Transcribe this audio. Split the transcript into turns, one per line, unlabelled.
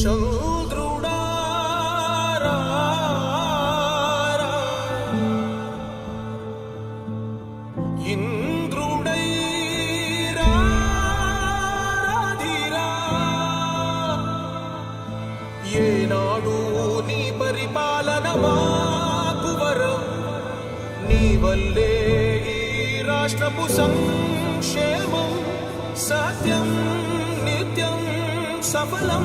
చంద్రుడా ఇంద్రుడై ఏనాడు నీ పరిపాలన మాకు వరం నీ వల్లే ఈ రాష్ట్రపు సంక్షేమం సత్యం నిత్యం సఫలం